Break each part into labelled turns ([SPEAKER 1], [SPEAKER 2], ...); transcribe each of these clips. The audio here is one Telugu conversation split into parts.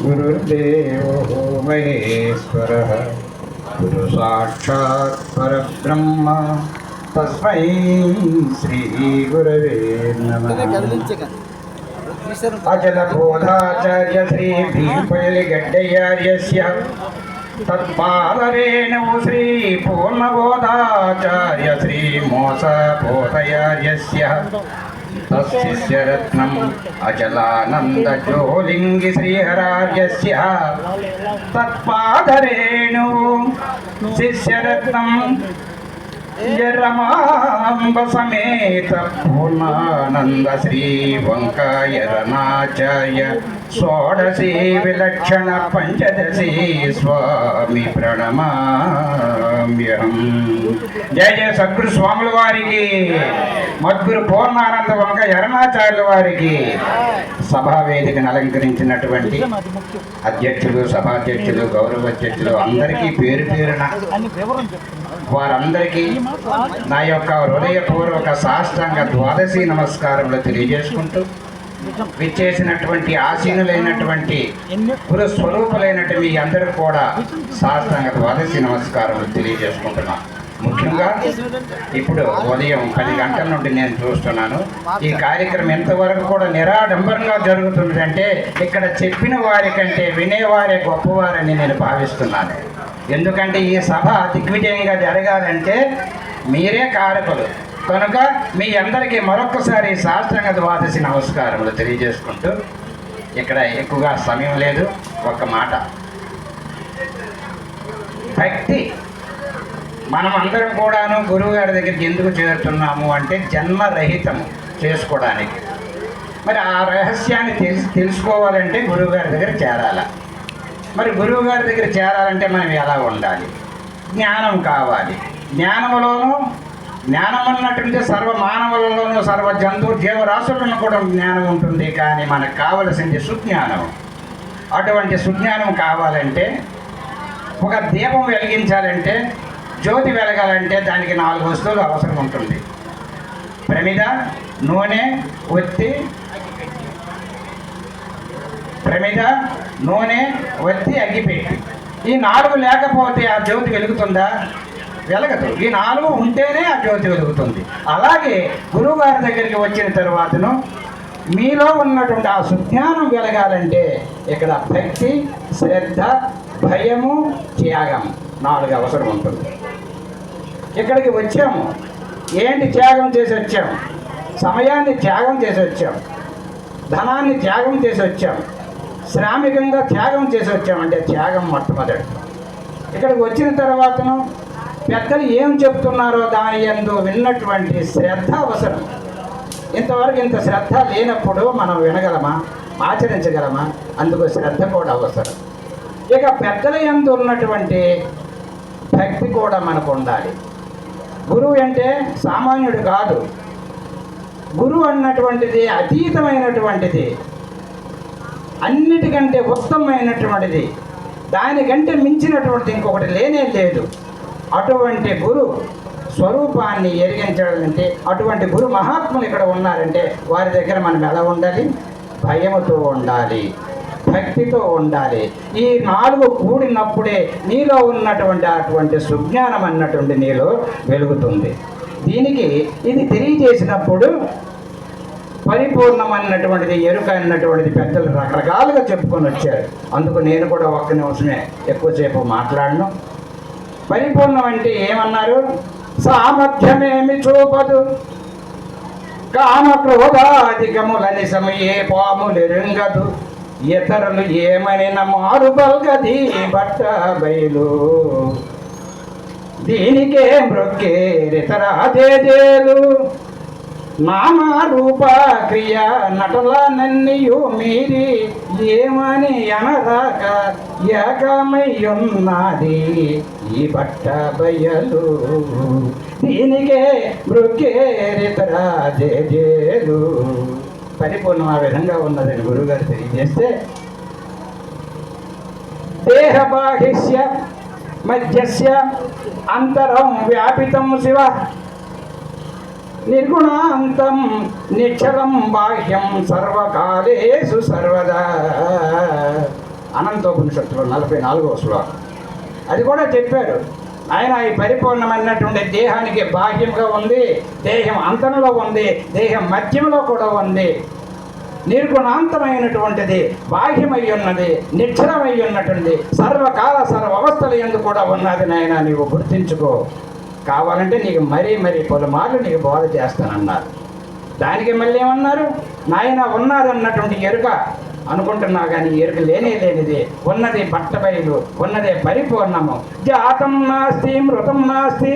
[SPEAKER 1] गुरुर्देवो महेश्वरः। गुरुसाक्षात् परब्रह्म। तस्मै श्रीगुरवे नमः। अचलबोधाचार्य श्रीभीपयलिगड्डयार्यस्य तत्पादरेणु श्रीपूर्णबोधाचार्य श्रीमोसबोधयार्यस्य तस्यत्नम् अचलानन्दज्योलिङ्गि श्रीहरार्यस्य तत्पादरेणु शिष्यरत्नम् रमाम्बसमेत पूर्णानन्द श्रीवङ्काय रणाचार्य షోడశీ విలక్షణ పంచదశీ స్వామి ప్రణమామ్యహం. జయ జయ సద్గురు స్వాముల వారికి మద్గురు పూర్ణానంద వంక ఎరణాచార్యుల వారికి సభా వేదికను అలంకరించినటువంటి అధ్యక్షులు సభాధ్యక్షులు గౌరవ అధ్యక్షులు అందరికీ పేరు పేరున వారందరికీ నా యొక్క హృదయపూర్వక సాష్టాంగ ద్వాదశి నమస్కారములు తెలియజేసుకుంటూ విచ్చేసినటువంటి ఆసీనులైనటువంటి గురు స్వరూపులైనటువంటి మీ అందరూ కూడా సాష్టాంగ ద్వాదశి నమస్కారములు తెలియజేసుకుంటున్నాను ముఖ్యంగా ఇప్పుడు ఉదయం పది గంటల నుండి నేను చూస్తున్నాను. ఈ కార్యక్రమం ఎంతవరకు కూడా నిరాడంబరంగా జరుగుతుంది అంటే ఇక్కడ చెప్పిన వారి కంటే వినేవారే గొప్పవారని నేను భావిస్తున్నాను. ఎందుకంటే ఈ సభ దిగ్విజయంగా జరగాలంటే మీరే కారకులు. కనుక మీ అందరికీ మరొక్కసారి శాస్త్రంగ ద్వాదశి నమస్కారములు తెలియజేసుకుంటూ ఇక్కడ ఎక్కువగా సమయం లేదు ఒక మాట. భక్తి. మనం అందరం కూడాను గురువు గారి దగ్గరికి ఎందుకు చేరుతున్నాము అంటే జన్మరహితం చేసుకోవడానికి. మరి ఆ రహస్యాన్ని తెలిసి తెలుసుకోవాలంటే గురువు గారి దగ్గర చేరాల. మరి గురువు గారి దగ్గర చేరాలంటే మనం ఎలా ఉండాలి? జ్ఞానం కావాలి. జ్ఞానములోనూ జ్ఞానం అన్నటువంటి సర్వ మానవులలోనూ సర్వ జంతు జీవరాశులను కూడా జ్ఞానం ఉంటుంది. కానీ మనకు కావలసింది సుజ్ఞానం. అటువంటి సుజ్ఞానం కావాలంటే ఒక దీపం వెలిగించాలంటే జ్యోతి వెలగాలంటే దానికి నాలుగు వస్తువులు అవసరం ఉంటుంది. ప్రమిద నూనె ఒత్తి. ప్రమిద నూనె ఒత్తి అగ్గిపెట్టి. ఈ నాలుగు లేకపోతే ఆ జ్యోతి వెలుగుతుందా? వెలగదు. ఈ నాలుగు ఉంటేనే ఆ జ్యోతి వెలుగుతుంది అలాగే గురువుగారి దగ్గరికి వచ్చిన తర్వాతను మీలో ఉన్నటువంటి ఆ సుజ్ఞానం వెలగాలంటే ఇక్కడ భక్తి శ్రద్ధ భయము త్యాగం నాలుగు అవసరం ఉంటుంది. ఇక్కడికి వచ్చాము. ఏంటి త్యాగం చేసి వచ్చాం? సమయాన్ని త్యాగం చేసి వచ్చాం. ధనాన్ని త్యాగం చేసి వచ్చాం. శ్రామికంగా త్యాగం చేసి వచ్చాం. అంటే త్యాగం మొట్టమొదటి. ఇక్కడికి వచ్చిన తర్వాతను పెద్దలు ఏం చెప్తున్నారో దాని ఎందు విన్నటువంటి శ్రద్ధ అవసరం. ఇంతవరకు ఇంత శ్రద్ధ లేనప్పుడు మనం వినగలమా? ఆచరించగలమా? అందుకు శ్రద్ధ కూడా అవసరం. ఇక పెద్దల ఎందు ఉన్నటువంటి భక్తి కూడా మనకు ఉండాలి. గురువు అంటే సామాన్యుడు కాదు. గురువు అన్నటువంటిది అతీతమైనటువంటిది. అన్నిటికంటే ఉత్తమమైనటువంటిది. దానికంటే మించినటువంటిది ఇంకొకటి లేనే లేదు. అటువంటి గురు స్వరూపాన్ని ఎరిగించాలంటే అటువంటి గురు మహాత్ములు ఇక్కడ ఉన్నారంటే వారి దగ్గర మనం ఎలా ఉండాలి? భయముతో ఉండాలి. భక్తితో ఉండాలి. ఈ నాలుగు కూడినప్పుడే నీలో ఉన్నటువంటి అటువంటి సుజ్ఞానం అన్నటువంటి నీలో వెలుగుతుంది. దీనికి ఇది తెలియజేసినప్పుడు పరిపూర్ణమైనటువంటిది ఎరుక అన్నటువంటిది పెద్దలు రకరకాలుగా చెప్పుకొని వచ్చారు. అందుకు నేను కూడా ఒక్క నిమిషమే ఎక్కువసేపు మాట్లాడను. పరిపూర్ణం అంటే ఏమన్నారు? సామర్థ్యమేమి చూపదు? కామ క్రోధాధికములని సమయే పాములెరుంగదు ఇతరులు ఏమనిన మారు బల్గది బట్ట బయలు. దీనికే మృక్కేరితరాజేజేలు నామరూప క్రియ నటల నన్నియు మీరి ఏమని అనరాక ఏకమయ్యున్నది ఈ బట్ట బయలు దీనికే మృగేరితరాజేలు పరిపూర్ణం ఆ విధంగా ఉన్నదని గురుగారు తెలియజేస్తే దేహ బాహిష్య మధ్యస్య అంతరం వ్యాపితం శివ. నిర్గుణాంతం నిక్షలం బాహ్యం సర్వకాలేషు సర్వదా. అనంతోపనిషత్తులో నలభై నాలుగో శ్లోకం. అది కూడా చెప్పారు. ఆయన ఈ పరిపూర్ణమైనటువంటి దేహానికి బాహ్యంగా ఉంది దేహం అంతనలో ఉంది దేహం మధ్యంలో కూడా ఉంది. నిర్గుణాంతమైనటువంటిది బాహ్యమై ఉన్నది నిక్షరమై ఉన్నటువంటి సర్వకాల సర్వ అవస్థలు ఎందు కూడా ఉన్నది నాయన నీవు గుర్తించుకో. కావాలంటే నీకు మరీ మరీ పలుమార్లు నీకు బోధ చేస్తానన్నారు. దానికి మళ్ళీ ఏమన్నారు? నాయన ఉన్నారన్నటువంటి ఎరుక అనుకుంటున్నా కానీ ఎరుక లేనే లేనిది ఉన్నది బట్టబయలు ఉన్నదే పరిపూర్ణము. జాతం నాస్తి మృతం నాస్తి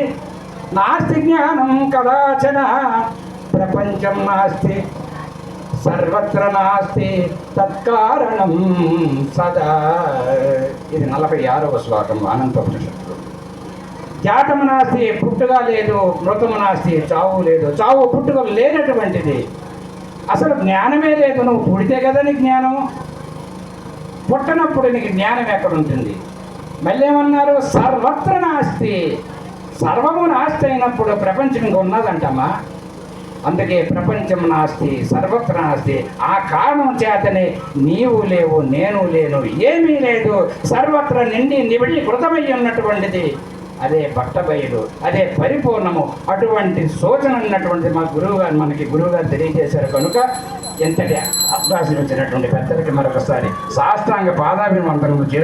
[SPEAKER 1] నాస్తి జ్ఞానం కదాచన ప్రపంచం నాస్తి సర్వత్ర నాస్తి తత్కారణం సదా. ఇది నలభై ఆరవ శ్లోకం అనంతపురుషుడు జాతము నాస్తి పుట్టుక లేదు మృతము నాస్తి చావు లేదు. చావు పుట్టుక లేనటువంటిది. అసలు జ్ఞానమే లేదు. నువ్వు పుడితే కదా నీ జ్ఞానం. పుట్టనప్పుడు నీకు జ్ఞానం ఎక్కడ ఉంటుంది మళ్ళీ ఏమన్నారు సర్వత్ర నాస్తి. సర్వము నాస్తి అయినప్పుడు ప్రపంచం ఇంకా ఉన్నదంటమ్మా. అందుకే ప్రపంచం నాస్తి సర్వత్ర నాస్తి. ఆ కారణం చేతనే నీవు లేవు నేను లేను ఏమీ లేదు. సర్వత్ర నిండి నిబడి కృతమై ఉన్నటువంటిది. అదే బట్టబయలు అదే పరిపూర్ణము. అటువంటి సూచన ఉన్నటువంటి మా గురువు గారు మనకి గురువు గారు తెలియజేశారు కనుక ఎంతటి అభ్యాసం వచ్చినటువంటి పెద్దలకి మరొకసారి శాస్త్రాంగ పాదాభివందనము చే